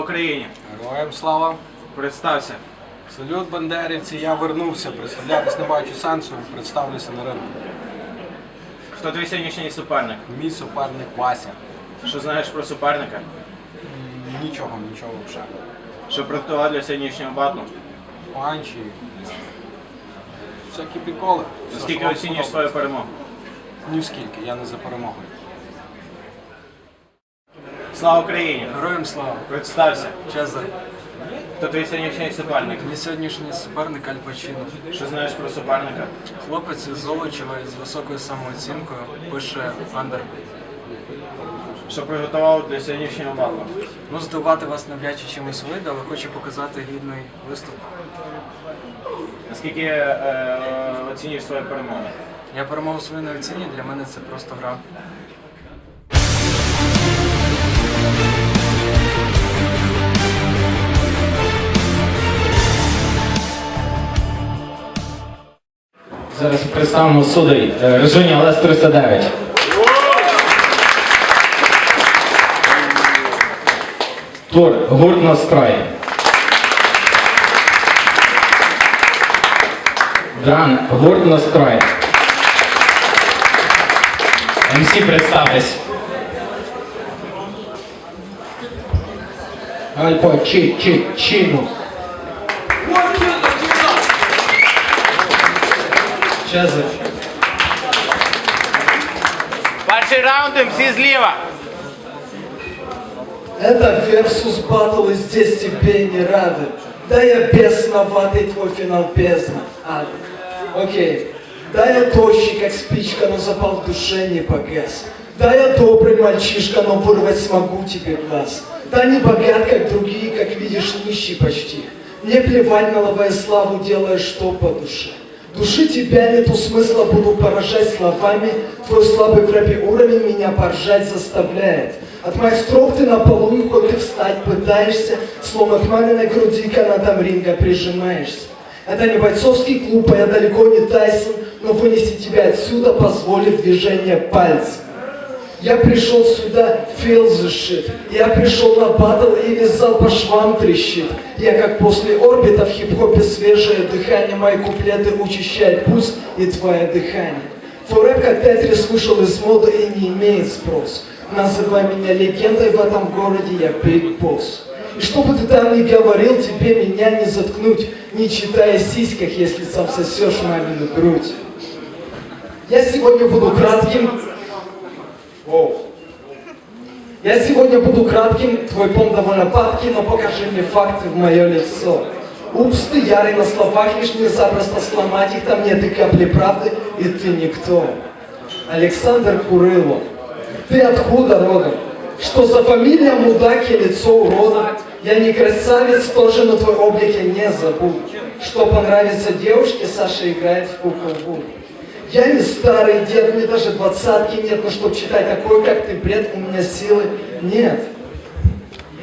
Україні! Героям слава! Представся. Салют бандерівці, я вернувся. Представлятись не бачу сенсу, представлюся на ринку. Хто твій сьогоднішній суперник? Мій суперник Вася. Що знаєш про суперника? Нічого, нічого взагалі. Що приготував для сьогоднішнього батлу? Панчі. Всякі приколи. Наскільки оцінюєш свою перемогу? Ні в скільки, я не за перемогою. Слава Україні! Героям слава! Представся. Чезар. Хто твій сьогоднішній суперник? Мій сьогоднішній суперник Аль Пачино. Що знаєш про суперника? Хлопець із Золочева із високою самооцінкою пише андер. Що приготував для сьогоднішнього батлу? Ну, здивувати вас навряд чи чимось вийде, але хочу показати гідний виступ. Наскільки е, оцінюєш свою перемогу? Я перемогу свою не оцінюю, для мене це просто гра. Зараз представимо судей. Режиня Олес 309. Тур гурт настрой. Дран гурт настрой. МС представтесь. Альпа чи чи чину. Чезар. Перший раунд МС зліва. Это Versus Battle, и здесь тебе не рады. Да я бесноватый твой финал бездна. А, окей. Да я тощий, как спичка, но запал в душе не погас. Да я добрый мальчишка, но вырвать смогу тебе глаз. Да не богат, как другие, как видишь, нищий почти. Мне плевать на лавая славу, делая что по душе. Души тебя нету смысла, буду поражать словами. Твой слабый в рэпе уровень меня поржать заставляет. От моих строк ты на полу, и хоть ты встать пытаешься, словно к маминой груди канатом ринга прижимаешься. Это не бойцовский клуб, а я далеко не Тайсон, но вынести тебя отсюда позволит движение пальцем. Я пришел сюда, the shit. Я пришел на батл и весь зал по швам трещит. Я как после орбита в хип-хопе свежее дыхание. Мои куплеты учащают пульс и твое дыхание. Твой как Тетрис вышел из моды и не имеет спрос. Называй меня легендой в этом городе, я Big Boss. И что бы ты там ни говорил, тебе меня не заткнуть, не читая сиськах, если сам сосешь мамину грудь. Я сегодня буду кратким, Я сегодня буду кратким, твой пом довольно падкий, но покажи мне факты в мое лицо. Упс, ты ярый на словах, лишь не запросто сломать их, там нет и капли правды, и ты никто. Александр Курыло, ты откуда родом? Что за фамилия мудак и лицо урода? Я не красавец, тоже, но твой облик я не забуду. Что понравится девушке, Саша играет в куклу я не старый дед, мне даже двадцатки нет, но чтоб читать такой, как ты, бред, у меня силы нет.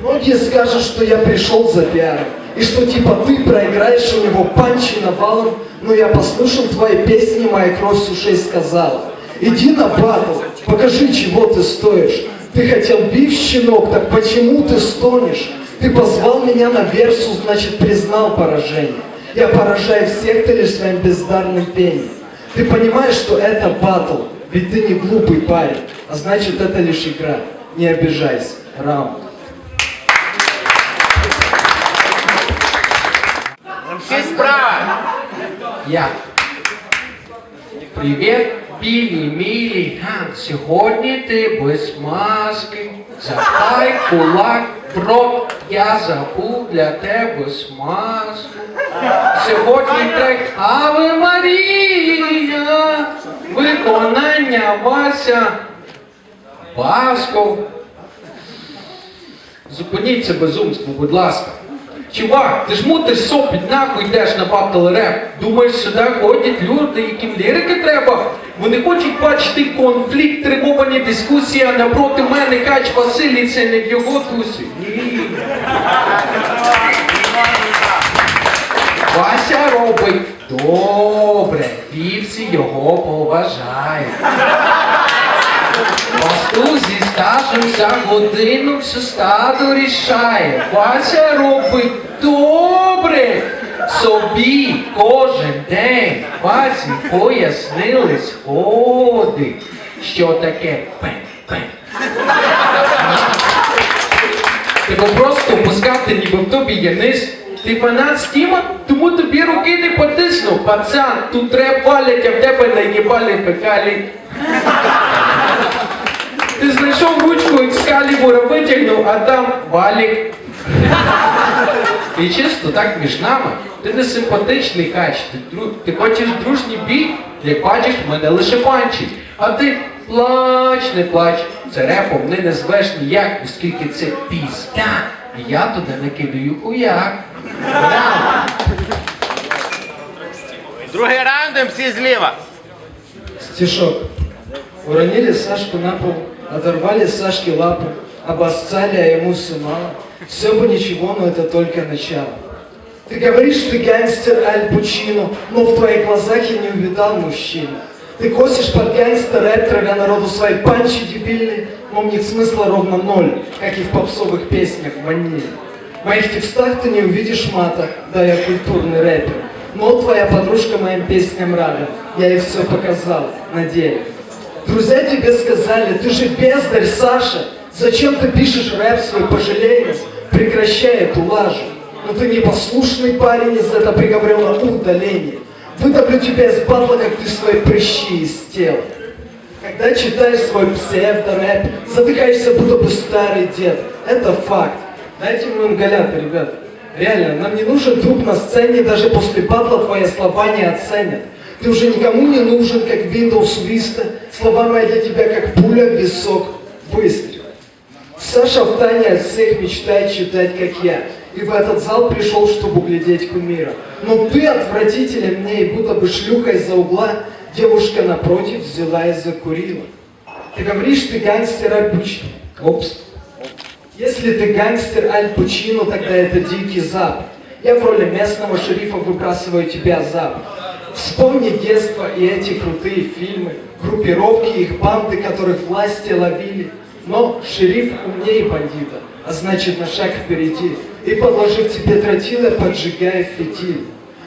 Многие скажут, что я пришел за пиаром, и что типа ты проиграешь у него панчи навалом, но я послушал твои песни, моя кровь с ушей сказала. Иди на батл, покажи, чего ты стоишь. Ты хотел бив, щенок, так почему ты стонешь? Ты позвал меня на версу, значит признал поражение. Я поражаю всех, ты лишь своим бездарным пением. Ты понимаешь, что это батл, ведь ты не глупый парень, а значит это лишь игра. Не обижайся. Раунд. МС справа. Я. Привіт, білі, мілі. Га, Сьогодні ти без маски. Запай кулак, бро, я забув для тебе смазку. Сьогодні трек Аве Марія. Виконання Вася. Басков. Зупиніться безумство, будь ласка. Чувак, ти ж мутиш сопіть, нахуй йдеш на батл реп. Думаєш, сюди ходять люди, яким лірики треба. Вони хочуть бачити конфлікт, тримовані дискусії, а напроти мене кач Василій, це не в його дусі. Ні. Вася робить добре, вівці його поважають. Пастух зі стажем за годину всю стаду рішає. Вася робить добре. Собі кожен день Васі пояснили сходи, що таке пень-пень. Тебе просто пускати, ніби в тобі є низ. Ти фанат Стіма, тому тобі руки не потисну. Пацан, тут реп валять, а в тебе наїбали пекалі. Ти знайшов ручку екскалібура витягнув, а там валік. І чисто так між нами. Ти не симпатичний кач, ти, ти хочеш дружній бій, як бачиш, мене лише панчі. А ти плач, не плач Це репом не назвеш ніяк, оскільки це пізня. І я туди накидаю хуяк. Браво! Другий раунд МС зліва. Стишок. Уронили Сашку на пол, оторвали Сашке лапы, обоссали, а ему все мало. Все бы ничего, но это только начало. Ты говоришь, ты гангстер Аль Пучино, но в твоих глазах я не увидал мужчину. Ты косишь под гангстер рэп, народу свои панчи дебильные, но в них смысла ровно ноль, как и в попсовых песнях ванили. В моих текстах ты не увидишь мата, да я культурный рэпер. Но твоя подружка моим песням рада, я ей все показал на деле. Друзья тебе сказали, ты же бездарь, Саша. Зачем ты пишешь рэп свой, пожалей нас, прекращай эту лажу. Но ты непослушный парень, из этого приговорил на удаление. Выдавлю тебя из батла, как ты свои прыщи из тела. Когда читаешь свой псевдорэп, задыхаешься, будто бы старый дед. Это факт. Дайте ему ингалятор, ребят. Реально, нам не нужен труп на сцене, даже после батла твои слова не оценят. Ты уже никому не нужен, как Windows Vista. Слова мои для тебя, как пуля в висок. Выстрел. Саша в тайне от всех мечтает читать, как я. И в этот зал пришел, чтобы глядеть кумира. Но ты отвратителен мне, и будто бы шлюха из-за угла девушка напротив взяла и закурила. Ты говоришь, ты гангстер Аль Пучино. Опс. Если ты гангстер Аль Пучино, тогда это дикий запад. Я в роли местного шерифа выбрасываю тебя за борт. Вспомни детство и эти крутые фильмы, группировки их банды, которых власти ловили. Но шериф умнее бандита, а значит на шаг впереди. И подложив тебе тротила, поджигая фитиль.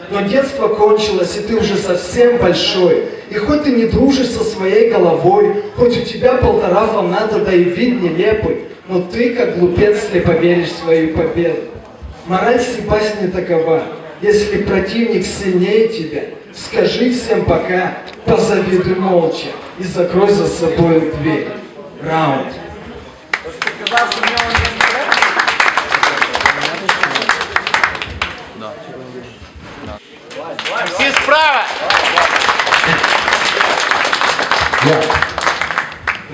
Но детство кончилось, и ты уже совсем большой. И хоть ты не дружишь со своей головой, хоть у тебя полтора фаната, да и вид нелепый, но ты, как глупец, слепо веришь в свою победу. Мораль всей басни такова. Если противник сильнее тебя, скажи всем пока, позавидуй молча и закрой за собой дверь. Раунд. Справа.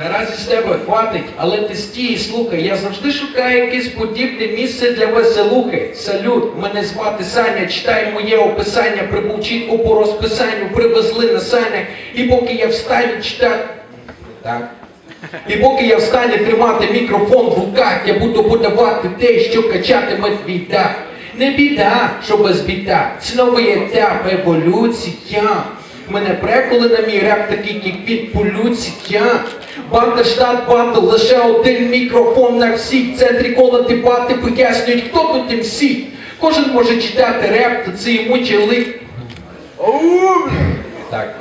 Наразі з тебе хватить, але ти стій і слухай. Я завжди шукаю якесь подібне місце для веселухи. Салют, мене звати Саня, читай моє описання, прибув чітко по розписанню, привезли на санях. І поки я встану читати. Так. І поки я встану тримати мікрофон в руках, я буду подавати те, що качатиме твій дах. Не біда, що без біда. Новий етап еволюція. Мене преколи на мій реп такий від полюція. Банда штат банда, лише один мікрофон на всіх. В центрі кола дебати пояснюють, хто тут МС. Кожен може читати реп, та це йому чоловік. Так.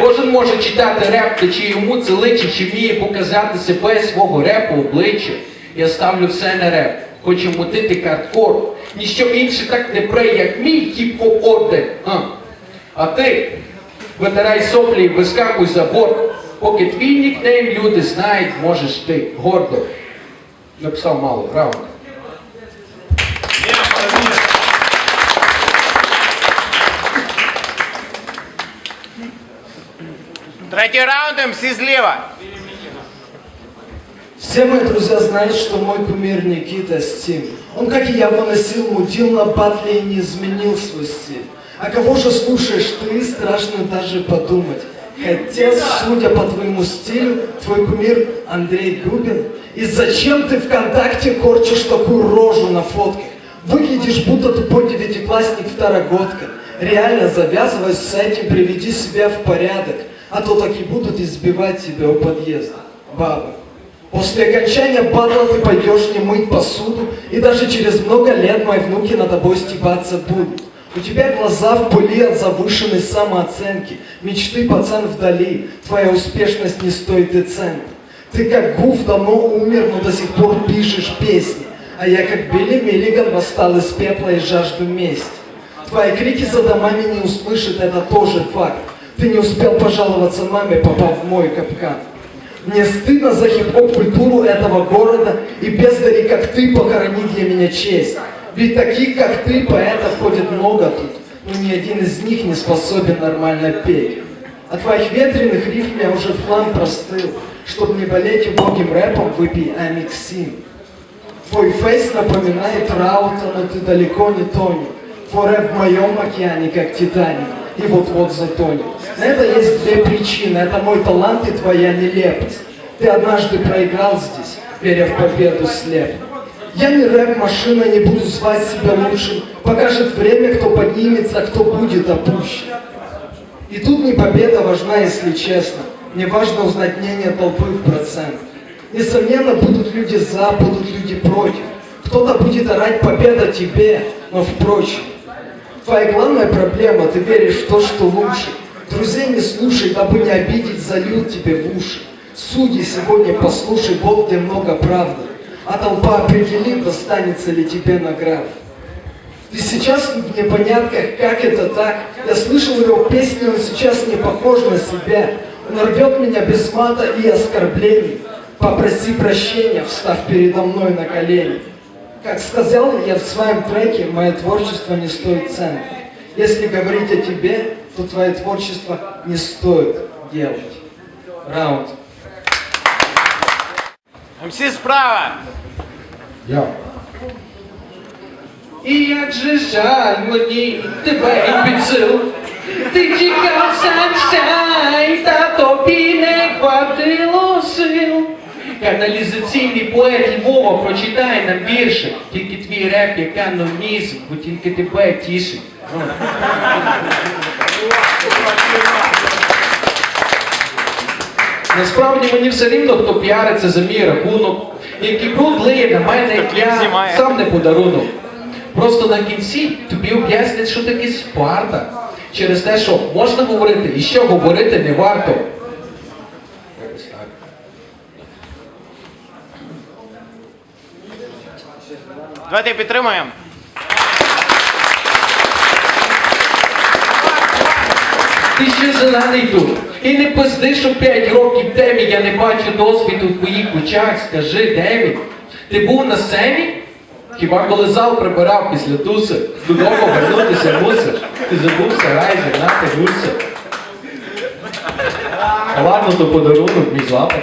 Кожен може читати реп, та чи йому це личить, чи вміє показати себе свого репу обличчя. Я ставлю все на реп. Хочу мутити хардкор. Ніщо інше так не пре, як мій хіп-хоп орден. А. а ти витирай соплі і вискакуй за борт. Поки твій нікнейм люди знають, можеш ти гордо. Написав мало, раунд. Третій раунд МС зліва. Все мои друзья знают, что мой кумир Никита Стим. Он, как и я, выносил мудил на батле и не изменил свой стиль. А кого же слушаешь ты, страшно даже подумать. Хотя, судя по твоему стилю, твой кумир Андрей Губин. И зачем ты ВКонтакте корчишь такую рожу на фотке? Выглядишь, будто тупой девятиклассник второгодка. Реально завязывай с этим, приведи себя в порядок. А то так и будут избивать тебя у подъезда. бабы. После окончания батла ты пойдешь не мыть посуду, и даже через много лет мои внуки над тобой стебаться будут. У тебя глаза в пыли от завышенной самооценки, мечты пацан вдали, твоя успешность не стоит и цента. Ты как гуф давно умер, но до сих пор пишешь песни, а я как Билли Миллиган восстал из пепла и жажду мести. Твои крики за домами не услышат, это тоже факт. Ты не успел пожаловаться маме, попав в мой капкан. Мне стыдно за хип-хоп культуру этого города и бездари, как ты, похорони для меня честь. Ведь таких, как ты, поэтов ходит много тут, но ни один из них не способен нормально петь. От твоих ветреных рифм я уже в хлам простыл. Чтобы не болеть убогим рэпом, выпей амиксин. Твой фейс напоминает Раута, но ты далеко не Тони. Форе в моем океане, как Титаник, и вот-вот затонет. На это есть две причины. Это мой талант и твоя нелепость. Ты однажды проиграл здесь, веря в победу слепо. Я не рэп-машина, не буду звать себя лучшим. Покажет время, кто поднимется, а кто будет опущен. И тут не победа важна, если честно. Мне важно узнать мнение толпы в процентах. Несомненно, будут люди за, будут люди против. Кто-то будет орать победа тебе, но впрочем. Твоя главная проблема, ты веришь в то, что лучше. Друзей не слушай, дабы не обидеть, зальют тебе в уши. Судьи сегодня послушай, вот где много правды. А толпа определит, достанется ли тебе награда. Ты сейчас в непонятках, как это так? Я слышал его песни, он сейчас не похож на себя. Он рвет меня без мата и оскорблений. Попроси прощения, встав передо мной на колени. Как сказал я в своем треке, мое творчество не стоит цен. Если говорить о тебе, то твое творчество не стоит делать. Раунд. МС справа. Я. І як же жаль мені тебе імбецил. Ти чекав саншайн, та тобі Каналізаційний поет Львова прочитає нам вірші, тільки твій реп як канонізм, бо тільки тебе тішить. Насправді мені все рівно, хто піариться за мій рахунок, який бруд лиє на мене, як я сам не подарунок. Просто на кінці тобі об'яснять, що таке Спарта. Через те, що можна говорити і що говорити не варто. Якось так. Давайте підтримуємо. Ти ще зелений тут. І не пизди, що 5 років темі я не бачу досвіду в твоїх очах. Скажи, де він? Ти був на сцені? Хіба коли зал прибирав після туси, додому вернутися мусиш? Ти забув сарай зігнати гурси. А ладно, то подарунок мій злапати.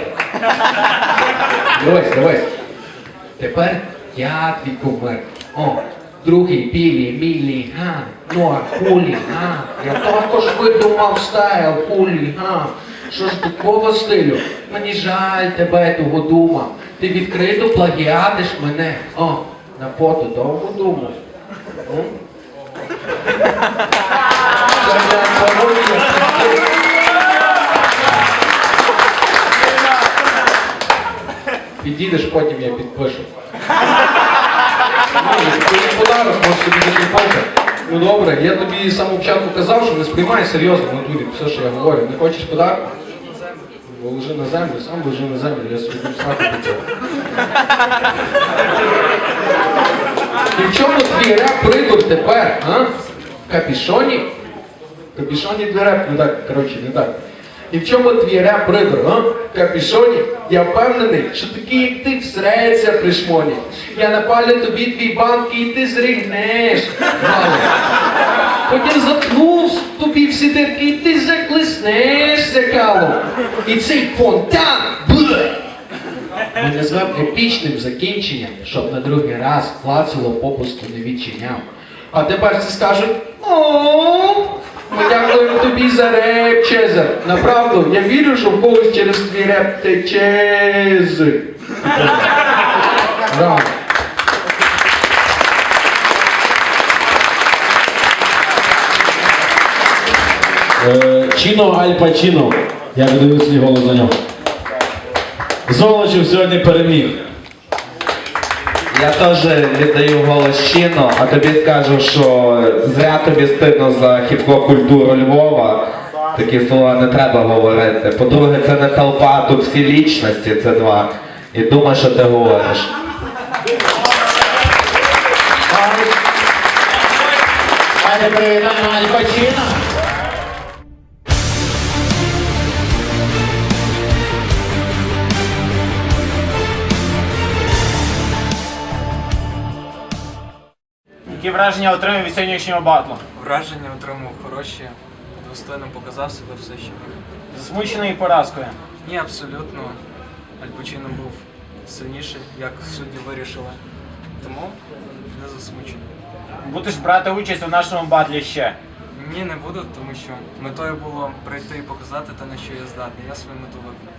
Дивись, дивись. Тепер я твій кумир. О, другий білі, мілі, га, ну а хулі, га. Я також видумав стайл, хулі, га. Що ж такого стилю? Мені жаль тебе того дума. Ти відкрито плагіатиш мене. О, на фото довго думав. Підійдеш, потім я підпишу. Ну, Це не подарок, може собі закріпати. Ну добре, я тобі з самого початку казав, що не сприймай серйозно в натурі все, що я говорю. Не хочеш подарок? Бо лежи на землю, сам лежи на землю, я собі буду срати до цього. І в чому твій реп придур тепер, а? В капішоні? В капішоні твій реп, не так, коротше, не так. І в чому твій реп придур. В капішоні? Я впевнений, що такий, як ти, всреться при шмоні. Я напалю тобі твій банк і ти зригнеш. Потім заткнув тобі всі дирки, і ти заклиснешся калом. І цей фонтан. Бле! Ми назвемо епічним закінченням, щоб на другий раз клацало попусту не відчиняв. А тепер всі скажуть о ми дякуємо тобі за реп, Чезар. Направду, я вірю, що в когось через твій реп тече з. Рано. Е, Чіно Аль Пачіно. Я видаю свій голос за нього. Золочів сьогодні переміг. Я теж віддаю голос Чіно, а тобі скажу, що зря тобі стидно за хіп-хоп культуру Львова. Такі слова не треба говорити. По-друге, це не толпа, тут всі лічності, це два. І думай, що ти говориш. Давайте привітаємо Алькочіна. Які враження отримав від сьогоднішнього батлу? Враження отримав хороші, достойно показав себе все ще. Засмучений поразкою. Ні, абсолютно. Альпачино був сильніший, як судді вирішили. Тому не засмучений. Будеш брати участь у нашому батлі ще. Ні, не буду, тому що метою було прийти і показати те, на що я здатний. Я свою мету виконав.